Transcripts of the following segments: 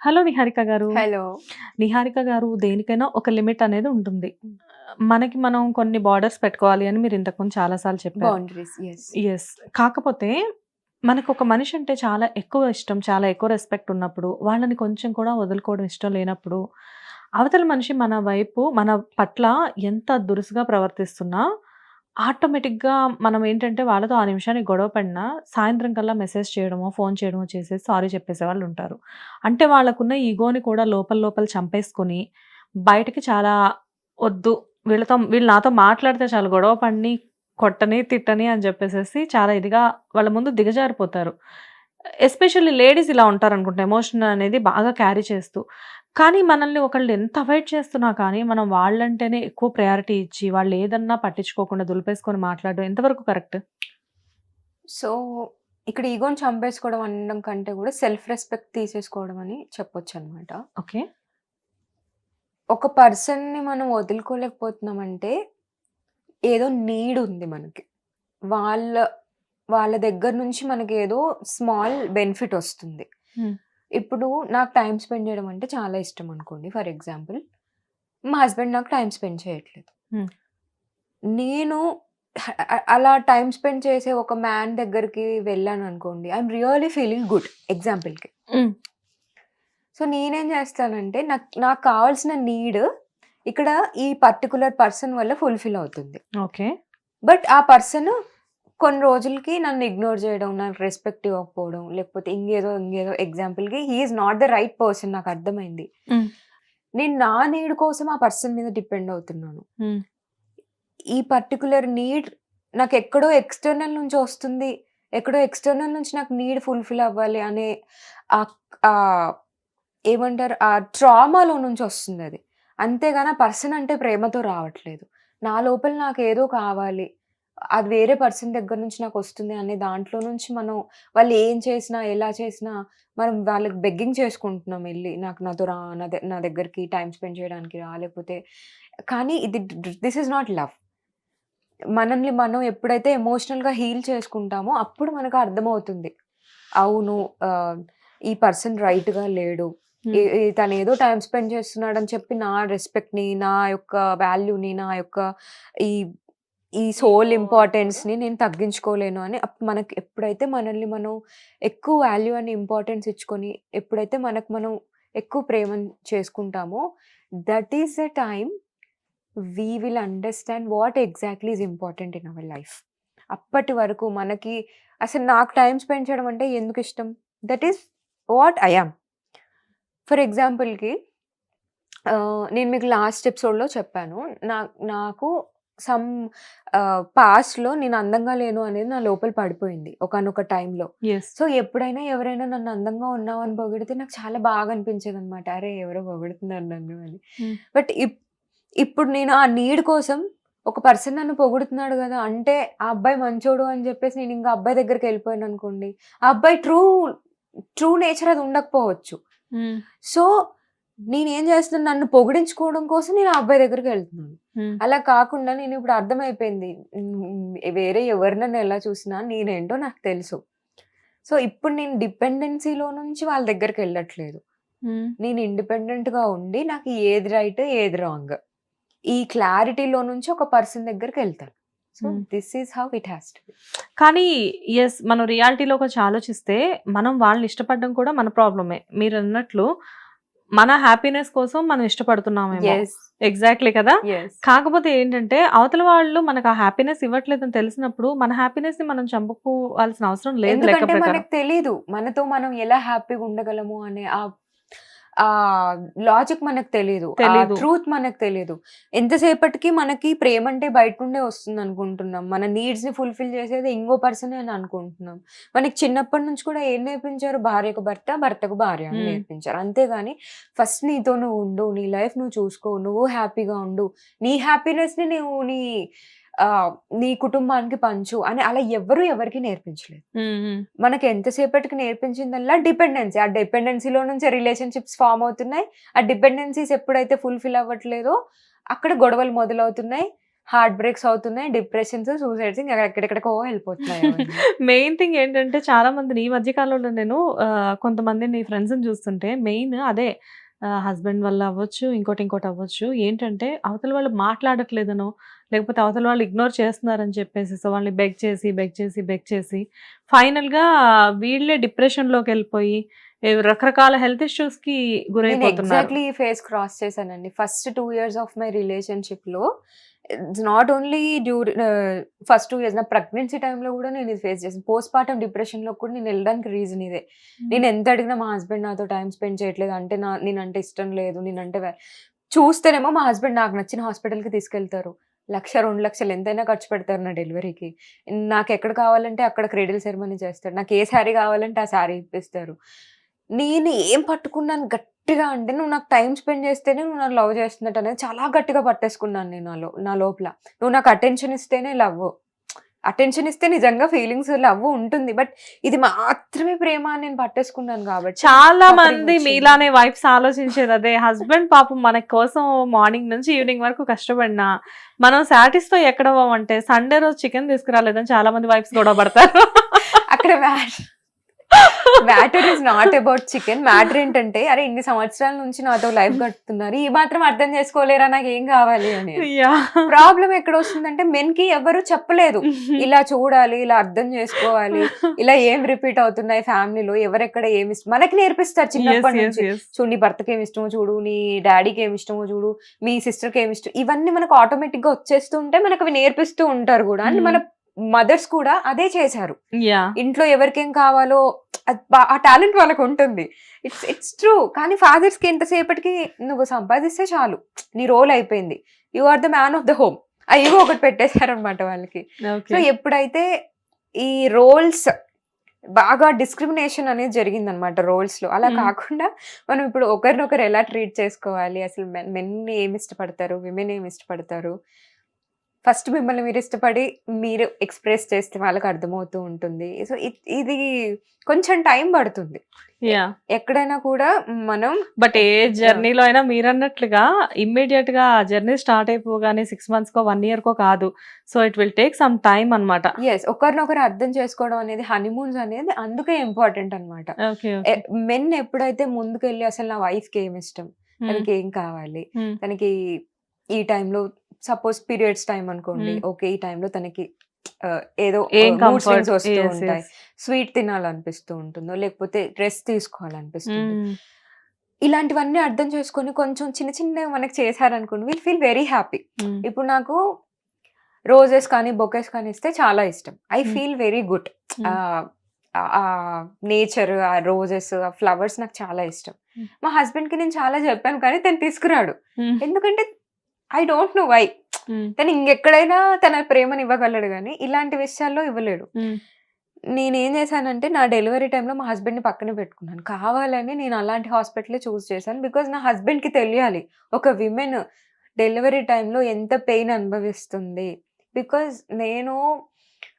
Hello Niharika గారు. Hello. Niharika గారు దేనికైనా ఒక లిమిట్ అనేది ఉంటుంది. మనకి మనం కొన్ని బార్డర్స్ పెట్టుకోవాలి అని మీరు ఇంతకుముందు చాలాసార్లు చెప్పారు. ఎస్ కాకపోతే మనకు ఒక మనిషి అంటే చాలా ఎక్కువ ఇష్టం చాలా ఎక్కువ రెస్పెక్ట్ ఉన్నప్పుడు వాళ్ళని కొంచెం కూడా వదులుకోవడం ఇష్టం లేనప్పుడు అవతల మనిషి మన వైపు మన పట్ల ఎంత దురుసుగా ప్రవర్తిస్తున్నా ఆటోమేటిక్గా మనం ఏంటంటే వాళ్ళతో ఆ నిమిషానికి గొడవ పడినా సాయంత్రం కల్లా మెసేజ్ చేయడమో ఫోన్ చేయడమో చేసేసి సారీ చెప్పేసే వాళ్ళు ఉంటారు. అంటే వాళ్ళకున్న ఈగోని కూడా లోపల లోపల చంపేసుకొని బయటకి చాలా వద్దు వీళ్ళతో వీళ్ళు నాతో మాట్లాడితే చాలా గొడవ పడిని కొట్టని తిట్టని అని చెప్పేసేసి చాలా ఇదిగా వాళ్ళ ముందు దిగజారిపోతారు. ఎస్పెషల్లీ లేడీస్ ఇలా ఉంటారు అనుకుంటా ఎమోషన్ అనేది బాగా క్యారీ చేస్తూ. కానీ మనల్ని ఒకళ్ళు ఎంత అవాయిడ్ చేస్తున్నా కానీ మనం వాళ్ళంటేనే ఎక్కువ ప్రయారిటీ ఇచ్చి వాళ్ళు ఏదన్నా పట్టించుకోకుండా దులిపేసుకొని మాట్లాడడం ఎంతవరకు కరెక్ట్? సో ఇక్కడ ఈగోని చంపేసుకోవడం అనడం కంటే కూడా సెల్ఫ్ రెస్పెక్ట్ తీసేసుకోవడం అని చెప్పొచ్చు అనమాట ఓకే. ఒక పర్సన్ని మనం వదులుకోలేకపోతున్నామంటే ఏదో నీడ్ ఉంది మనకి. వాళ్ళ వాళ్ళ దగ్గర నుంచి మనకి ఏదో స్మాల్ బెనిఫిట్ వస్తుంది. ఇప్పుడు నాకు టైం స్పెండ్ చేయడం అంటే చాలా ఇష్టం అనుకోండి. ఫర్ ఎగ్జాంపుల్ మా హస్బెండ్ నాకు టైం స్పెండ్ చేయట్లేదు. నేను అలా టైం స్పెండ్ చేసే ఒక మ్యాన్ దగ్గరికి వెళ్ళాను అనుకోండి ఐఎమ్ రియలీ ఫీలింగ్ గుడ్ ఎగ్జాంపుల్కి. సో నేనేం చేస్తానంటే నాకు నాకు కావాల్సిన నీడ్ ఇక్కడ ఈ పర్టికులర్ పర్సన్ వల్ల ఫుల్ఫిల్ అవుతుంది. ఓకే. బట్ ఆ పర్సన్ కొన్ని రోజులకి నన్ను ఇగ్నోర్ చేయడం నాకు రెస్పెక్ట్ ఇవ్వకపోవడం లేకపోతే ఇంకేదో ఇంకేదో ఎగ్జాంపుల్కి he is not the right person నాకు అర్థమైంది. నేను నా నీడ్ కోసం ఆ పర్సన్ మీద డిపెండ్ అవుతున్నాను. ఈ పర్టికులర్ నీడ్ నాకు ఎక్కడో ఎక్స్టర్నల్ నుంచి వస్తుంది. ఎక్కడో ఎక్స్టర్నల్ నుంచి నాకు నీడ్ ఫుల్ఫిల్ అవ్వాలి అనే ఏమంటారు? ఆ ట్రామాలో నుంచి వస్తుంది అది. అంతేగాని ఆ పర్సన్ అంటే ప్రేమతో రావట్లేదు. నా లోపల నాకు ఏదో కావాలి. అది వేరే పర్సన్ దగ్గర నుంచి నాకు వస్తుంది అనే దాంట్లో నుంచి మనం వాళ్ళు ఏం చేసినా ఎలా చేసినా మనం వాళ్ళకి బెగ్గింగ్ చేసుకుంటున్నాం వెళ్ళి నాకు నాతో రా నా నా దగ్గరికి టైం స్పెండ్ చేయడానికి రా లేకపోతే కానీ ఇది దిస్ ఇస్ నాట్ లవ్ మనల్ని మనం ఎప్పుడైతే ఎమోషనల్గా హీల్ చేసుకుంటామో అప్పుడు మనకు అర్థమవుతుంది. అవును ఈ పర్సన్ రైట్గా లేడు. తను ఏదో టైం స్పెండ్ చేస్తున్నాడు అని చెప్పి నా రెస్పెక్ట్ని నా యొక్క వాల్యూని నా యొక్క ఈ ఈ సోల్ ఇంపార్టెన్స్ని నేను తగ్గించుకోలేను అని అప్- మనకి ఎప్పుడైతే మనల్ని మనం ఎక్కువ వాల్యూ అని ఇంపార్టెన్స్ ఇచ్చుకొని ఎప్పుడైతే మనకు మనం ఎక్కువ ప్రేమ చేసుకుంటామో that is the time we will understand what exactly is important in our life. అప్పటి వరకు మనకి అసలు నాకు టైం స్పెండ్ చేయడం అంటే ఎందుకు ఇష్టం? That is what I am. For ఎగ్జాంపుల్కి నేను మీకు లాస్ట్ ఎపిసోడ్లో చెప్పాను నా నాకు సమ్ పాస్ట్లో నేను అందంగా లేను అనేది నా లోపల పడిపోయింది ఒకనొక టైంలో సో ఎప్పుడైనా ఎవరైనా నన్ను అందంగా ఉన్నావు అని పొగిడితే నాకు చాలా బాగా అనిపించేది అనమాట అరే ఎవరో పొగుడుతున్నారు నన్ను అని. Hmm. బట్ ఇప్పుడు నేను ఆ నీడ్ కోసం ఒక పర్సన్ నన్ను పొగుడుతున్నాడు కదా అంటే ఆ అబ్బాయి మంచోడు అని చెప్పేసి నేను ఇంకా అబ్బాయి దగ్గరికి వెళ్ళిపోయాను అనుకోండి ఆ అబ్బాయి ట్రూ ట్రూ నేచర్ అది ఉండకపోవచ్చు. సో నేనేం చేస్తున్నాను నన్ను పొగిడించుకోవడం కోసం నేను ఆ అబ్బాయి దగ్గరికి వెళ్తున్నాను. అలా కాకుండా నేను ఇప్పుడు అర్థమైపోయింది. వేరే ఎవరు నన్ను ఎలా చూసినా నేనేంటో నాకు తెలుసు. సో ఇప్పుడు నేను డిపెండెన్సీలో నుంచి వాళ్ళ దగ్గరికి వెళ్ళట్లేదు. నేను ఇండిపెండెంట్గా ఉండి నాకు ఏది రైట్ ఏది రాంగ్. ఈ క్లారిటీలో నుంచి ఒక పర్సన్ దగ్గరికి వెళ్తాను. So. This is how it has to కానీ ఎస్ మనం రియాలిటీలో కొంచెం ఆలోచిస్తే మనం వాళ్ళని ఇష్టపడడం కూడా మన ప్రాబ్లమే. మీరు అన్నట్లు మన హ్యాపీనెస్ కోసం మనం ఇష్టపడుతున్నామేమో. ఎస్ ఎగ్జాక్ట్లీ కదా? కాకపోతే ఏంటంటే అవతల వాళ్ళు మనకు ఆ హ్యాపీనెస్ ఇవ్వట్లేదని తెలిసినప్పుడు మన హ్యాపీనెస్ని మనం చంపుకోవాల్సిన అవసరం లేదు మనకు తెలీదు. మనతో మనం ఎలా హ్యాపీగా ఉండగలము అనే ఆ లాజిక్ మనకు తెలియదు. ట్రూత్ మనకు తెలియదు ఎంతసేపటికి మనకి ప్రేమ అంటే బయట నుండే వస్తుంది అనుకుంటున్నాం మన నీడ్స్ని ఫుల్ఫిల్ చేసేది ఇంకో పర్సన్ అని అనుకుంటున్నాం. మనకి చిన్నప్పటి నుంచి కూడా ఏం నేర్పించారు? భార్యకు భర్త భర్తకు భార్య అని. నేర్పించారు. అంతేగాని ఫస్ట్ నీతో నువ్వు ఉండు నీ లైఫ్ నువ్వు చూసుకో నువ్వు హ్యాపీగా ఉండు. నీ హ్యాపీనెస్ని నువ్వు నీ ఆ, నీ కుటుంబానికి పంచు అని అలా ఎవరు ఎవరికి నేర్పించలేదు. మనకి ఎంతసేపటికి నేర్పించిందల్లా డిపెండెన్సీ. ఆ డిపెండెన్సీలో నుంచి రిలేషన్షిప్స్ ఫామ్ అవుతున్నాయి. ఆ డిపెండెన్సీస్ ఎప్పుడైతే ఫుల్ఫిల్ అవ్వట్లేదో అక్కడ గొడవలు మొదలవుతున్నాయి. హార్ట్ బ్రేక్స్ అవుతున్నాయి. డిప్రెషన్స్ సూసైడ్స్ ఎక్కడెక్కడికో వెళ్ళిపోతున్నాయి. మెయిన్ థింగ్ ఏంటంటే చాలా మందిని ఈ మధ్య కాలంలో నేను ఆ, కొంతమందిని ఫ్రెండ్స్ని చూస్తుంటే మెయిన్ అదే హస్బెండ్ వల్ల అవ్వచ్చు ఇంకోటి ఇంకోటి అవ్వచ్చు. ఏంటంటే అవతల వాళ్ళు మాట్లాడట్లేదనో లేకపోతే అవతల వాళ్ళు ఇగ్నోర్ చేస్తున్నారని చెప్పేసి సో వాళ్ళని బెగ్ చేసి బెగ్ చేసి బెగ్ చేసి ఫైనల్గా వీళ్ళే డిప్రెషన్లోకి వెళ్ళిపోయి రకరకాల హెల్త్ ఇష్యూస్కి నేను గురైపోతున్నారు. ఎగ్జాక్ట్లీ ఈ ఫేస్ క్రాస్ చేశానండి. First two years of my రిలేషన్షిప్లో it's not only during first two years నా ప్రెగ్నెన్సీ టైంలో కూడా నేను ఇది ఫేస్ చేసాను పోస్ట్ పార్టం డిప్రెషన్లో కూడా నేను వెళ్ళడానికి రీజన్ ఇదే. నేను ఎంత అడిగినా మా హస్బెండ్ నాతో టైం స్పెండ్ చేయట్లేదు. అంటే నా నేనంటే ఇష్టం లేదు. నేనంటే చూస్తేనేమో మా హస్బెండ్ నాకు నచ్చిన హాస్పిటల్కి తీసుకెళ్తారు. లక్ష రెండు లక్షలు ఎంతైనా ఖర్చు పెడతారు నా డెలివరీకి. నాకు ఎక్కడ కావాలంటే అక్కడ క్రెడిల్ సెరమనీ చేస్తారు. నాకు ఏ శారీ కావాలంటే ఆ శారీ ఇప్పిస్తారు. నేను ఏం పట్టుకున్నాను గట్టిగా అంటే నువ్వు నాకు టైం స్పెండ్ చేస్తేనే నువ్వు నాకు లవ్ చేస్తున్నట్టు అనేది చాలా గట్టిగా పట్టేసుకున్నాను నేను నాలో నా లోపల. నువ్వు నాకు అటెన్షన్ ఇస్తేనే లవ్. అటెన్షన్ ఇస్తే నిజంగా ఫీలింగ్స్ లవ్ ఉంటుంది. బట్ ఇది మాత్రమే ప్రేమ అని నేను పట్టేసుకున్నాను కాబట్టి చాలా మంది. మీలానే వైఫ్స్ ఆలోచించేది అదే హస్బెండ్ పాపం మన కోసం మార్నింగ్ నుంచి ఈవినింగ్ వరకు కష్టపడినా మనం సాటిస్ఫై ఎక్కడ అంటే సండే రోజు చికెన్ తీసుకురాలేదని చాలా మంది వైఫ్స్ గొడవ పడతారు. అక్కడ matter is not about chicken matter ఏంటంటే అరే ఇన్ని సంవత్సరాల నుంచి నాతో లైఫ్ గడుపుతున్నారు. ఈ మాత్రం అర్థం చేసుకోలేరా? నాకు ఏం కావాలి అని. ప్రాబ్లం ఎక్కడ వస్తుందంటే మెన్కి ఎవరు చెప్పలేదు ఇలా చూడాలి ఇలా అర్థం చేసుకోవాలి ఇలా ఏం రిపీట్ అవుతున్నాయి ఫ్యామిలీలో ఎవరెక్కడ ఏమి ఇష్టం? మనకి నేర్పిస్తారు చిన్నప్పటి నుంచి. చూడు నీ భర్తకి ఏమి ఇష్టమో చూడు నీ డాడీకి ఏమి ఇష్టమో చూడు మీ సిస్టర్కి ఏమి ఇష్టం? ఇవన్నీ మనకు ఆటోమేటిక్గా వచ్చేస్తూ ఉంటే మనకు అవి నేర్పిస్తూ ఉంటారు కూడా. అండ్ మన మదర్స్ కూడా అదే చేశారు. ఇంట్లో ఎవరికేం కావాలో ఆ టాలెంట్ వాళ్ళకు ఉంటుంది. It's it's true. కానీ ఫాదర్స్కి ఎంతసేపటికి నువ్వు సంపాదిస్తే చాలు. నీ రోల్ అయిపోయింది. You are the man of the home. అయ్యో ఒకటి పెట్టేశారనమాట వాళ్ళకి. సో ఎప్పుడైతే ఈ రోల్స్ బాగా డిస్క్రిమినేషన్ అనేది జరిగింది అనమాట రోల్స్లో అలా Hmm. కాకుండా మనం ఇప్పుడు ఒకరినొకరు ఎలా ట్రీట్ చేసుకోవాలి? అసలు మెన్ ఏమి ఇష్టపడతారు? విమెన్ ఏమి ఇష్టపడతారు? ఫస్ట్ మిమ్మల్ని మీరు ఇష్టపడి మీరు ఎక్స్ప్రెస్ చేస్తే వాళ్ళకి అర్థమవుతూ ఉంటుంది. సో ఇది కొంచెం టైం పడుతుంది. యా ఎక్కడైనా కూడా మనం బట్ ఏ జర్నీలో అయినా మీరు అన్నట్లుగా ఇమ్మీడియట్గా జర్నీ స్టార్ట్ అయిపోగానే సిక్స్ మంత్స్ కో వన్ ఇయర్ కో కాదు. So it will take some time అన్నమాట. ఎస్ ఒకరినొకరు అర్థం చేసుకోవడం అనేది హనీమూన్స్ అనేది అందుకే ఇంపార్టెంట్ అనమాట మెన్ ఎప్పుడైతే ముందుకెళ్ళి అసలు నా వైఫ్కి ఏమి ఇష్టం? తనకి ఏం కావాలి? Hmm. తనకి ఈ టైంలో సపోజ్ పీరియడ్స్ టైం అనుకోండి Hmm. ఓకే ఈ టైంలో తనకి ఆ, ఏదో స్వింగ్స్ వస్తూ ఉంటాయి. స్వీట్ తినాలనిపిస్తూ ఉంటుందో లేకపోతే డ్రెస్ తీసుకోవాలనిపిస్తుంది. ఇలాంటివన్నీ అర్థం చేసుకొని కొంచెం చిన్న చిన్న మనకి చేశారనుకోండి విల్ ఫీల్ వెరీ హ్యాపీ ఇప్పుడు నాకు రోజెస్ కానీ బొకేస్ కానీ ఇస్తే చాలా ఇష్టం. I Hmm. Feel very good ఆ నేచర్ ఆ రోజెస్ ఆ ఫ్లవర్స్ నాకు చాలా ఇష్టం. Hmm. మా హస్బెండ్కి నేను చాలా చెప్పాను కానీ తను తీసుకురాడు. ఎందుకంటే ఐ డోంట్ నో వై తను ఇంకెక్కడైనా తన ప్రేమను ఇవ్వగలడు కానీ ఇలాంటి విషయాల్లో ఇవ్వలేడు. నేనేం చేశానంటే నా డెలివరీ టైంలో మా హస్బెండ్ని పక్కన పెట్టుకున్నాను. కావాలని నేను అలాంటి హాస్పిటల్ చూస్ చేశాను బికాజ్ నా హస్బెండ్కి తెలియాలి. ఒక విమెన్ డెలివరీ టైంలో ఎంత పెయిన్ అనుభవిస్తుంది? బికాజ్ నేను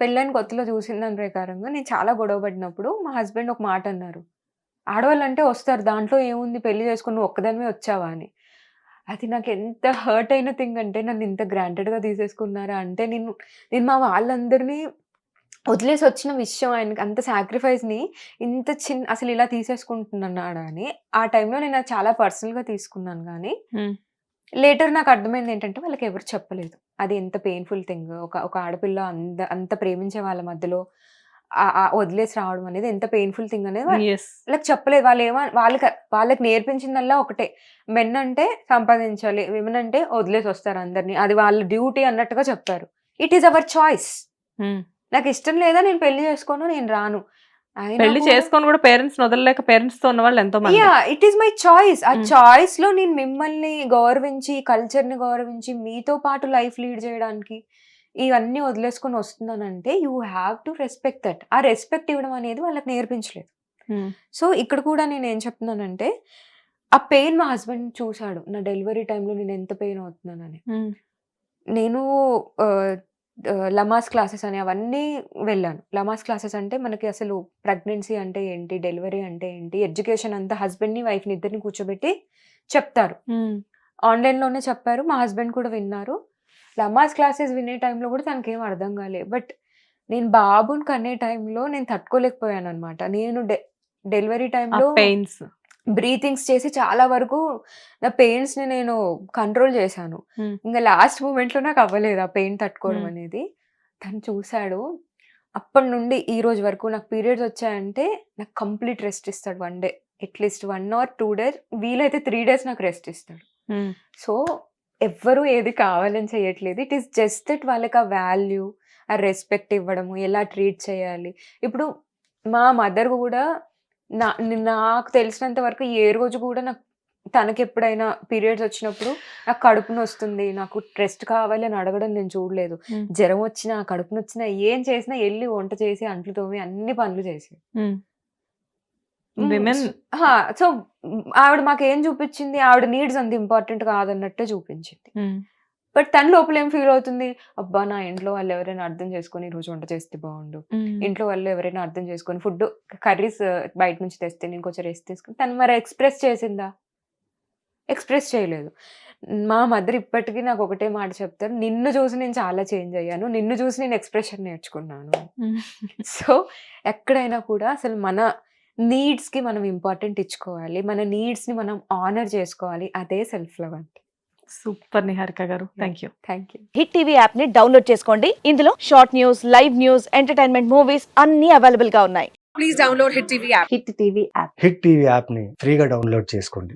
పెళ్ళైన కొత్తలో చూసిన దాని ప్రకారంగా నేను చాలా గొడవ పడినప్పుడు మా హస్బెండ్ ఒక మాట అన్నారు. ఆడవాళ్ళు అంటే వస్తారు దాంట్లో ఏముంది? పెళ్ళి చేసుకుని ఒక్కదానివే వచ్చావా అని. అది నాకు ఎంత హర్ట్ అయిన థింగ్ అంటే నన్ను ఇంత గ్రాంటెడ్గా తీసేసుకున్నారా అంటే నేను నేను మా వాళ్ళందరినీ వదిలేసి వచ్చిన విషయం ఆయనకి అంత సాక్రిఫైస్ని ఇంత చిన్న అసలు ఇలా తీసేసుకుంటున్నాడా అని ఆ టైంలో నేను చాలా పర్సనల్గా తీసుకున్నాను కానీ లేటర్ నాకు అర్థమైంది ఏంటంటే వాళ్ళకి ఎవరు చెప్పలేదు. అది ఎంత పెయిన్ఫుల్ థింగ్ ఒక ఒక ఆడపిల్ల అంత అంత ప్రేమించే వాళ్ళ మధ్యలో వదిలేసి రావడం అనేది ఎంత పెయిన్ఫుల్ థింగ్ అనేది వాళ్ళకి చెప్పలేదు. వాళ్ళు ఏమో వాళ్ళకి వాళ్ళకి నేర్పించిందల్లా ఒకటే. మెన్ అంటే సంపాదించాలి విమెన్ అంటే వదిలేసి వస్తారు అందరినీ. అది వాళ్ళ డ్యూటీ అన్నట్టుగా చెప్పారు ఇట్ ఈస్ అవర్ చాయిస్ నాకు ఇష్టం లేదా నేను పెళ్ళి చేసుకోను నేను రాను. పెళ్ళి చేసుకొని కూడా పేరెంట్స్ వదలలేక పేరెంట్స్తో ఉన్న వాళ్ళు ఎంతో మంది yeah it is my choice ఆ. చాయిస్లో నేను మిమ్మల్ని గౌరవించి కల్చర్ని గౌరవించి మీతో పాటు లైఫ్ లీడ్ చేయడానికి ఇవన్నీ వదిలేసుకొని వస్తున్నానంటే you have to respect that ఆ రెస్పెక్ట్ ఇవ్వడం అనేది వాళ్ళకి నేర్పించలేదు. Hmm. సో ఇక్కడ కూడా నేను ఏం చెప్తున్నానంటే ఆ పెయిన్ మా హస్బెండ్ చూశాడు. నా డెలివరీ టైంలో నేను ఎంత పెయిన్ అవుతున్నానని. Hmm. నేను లమాస్ క్లాసెస్ అని అవన్నీ వెళ్ళాను. లమాస్ క్లాసెస్ అంటే మనకి అసలు ప్రెగ్నెన్సీ అంటే ఏంటి డెలివరీ అంటే ఏంటి ఎడ్యుకేషన్ అంతా హస్బెండ్ని వైఫ్ని ఇద్దరిని కూర్చోబెట్టి చెప్తారు. Hmm. ఆన్లైన్లోనే చెప్పారు. మా హస్బెండ్ కూడా విన్నారు. నమాజ్ క్లాసెస్ వినే టైంలో కూడా తనకేం అర్థం కాలే. బట్ నేను బాబుని కనే టైంలో నేను తట్టుకోలేకపోయాను అనమాట నేను డెలివరీ టైంలో పెయిన్స్ బ్రీతింగ్స్ చేసి చాలా వరకు నా పెయిన్స్ని నేను కంట్రోల్ చేశాను. Hmm. ఇంకా లాస్ట్ మూమెంట్లో నాకు అవ్వలేదు ఆ పెయిన్ తట్టుకోవడం Hmm. అనేది. తను చూశాడు. అప్పటి నుండి ఈ రోజు వరకు నాకు పీరియడ్స్ వచ్చాయంటే నాకు కంప్లీట్ రెస్ట్ ఇస్తాడు one day at least one or two days వీలైతే త్రీ డేస్ నాకు రెస్ట్ ఇస్తాడు. సో ఎవ్వరు ఏది కావాలని చేయట్లేదు. ఇట్ ఈస్ జస్ట్ దట్ వాళ్ళకి ఆ వాల్యూ ఆ రెస్పెక్ట్ ఇవ్వడము ఎలా ట్రీట్ చేయాలి. ఇప్పుడు మా మదర్ కూడా నా నాకు తెలిసినంత వరకు ఏ రోజు కూడా నాకు తనకి ఎప్పుడైనా పీరియడ్స్ వచ్చినప్పుడు నాకు కడుపుని వస్తుంది నాకు రెస్ట్ కావాలి అని అడగడం నేను చూడలేదు. జ్వరం వచ్చినా కడుపుని వచ్చినా ఏం చేసినా వెళ్ళి వంట చేసి అంట్లు తోమి అన్ని పనులు చేసి విమెన్ సో ఆవిడ మాకు ఏం చూపించింది? ఆవిడ నీడ్స్ అంత ఇంపార్టెంట్ కాదన్నట్టే చూపించింది. బట్ తన లోపల ఏం ఫీల్ అవుతుంది? అబ్బా నా ఇంట్లో వాళ్ళు ఎవరైనా అర్థం చేసుకొని రోజు వంట చేస్తే బాగుండు. ఇంట్లో వాళ్ళు ఎవరైనా అర్థం చేసుకొని ఫుడ్ కర్రీస్ బయట నుంచి తెస్తే నేను కొంచెం రెస్ట్ తీసుకుని తను మరి ఎక్స్ప్రెస్ చేసిందా? ఎక్స్ప్రెస్ చేయలేదు. మా మదర్ ఇప్పటికీ నాకు ఒకటే మాట చెప్తారు నిన్ను చూసి నేను చాలా చేంజ్ అయ్యాను నిన్ను చూసి నేను ఎక్స్ప్రెషన్ నేర్చుకున్నాను. సో ఎక్కడైనా కూడా అసలు మన నీడ్స్కి మనం ఇంపార్టెంట్ ఇచ్చుకోవాలి. మన నీడ్స్ని మనం ఆనర్ చేసుకోవాలి. అదే సెల్ఫ్ లవ్ అంటే super Niharika garu. Thank you. Thank you. Hit TV యాప్ని డౌన్లోడ్ చేసుకోండి. ఇందులో short news live news entertainment movies అన్ని అవైలబుల్గా ఉన్నాయి. Please download Hit TV app. Hit TV app Hit TV యాప్ని ఫ్రీగా డౌన్లోడ్ చేసుకోండి.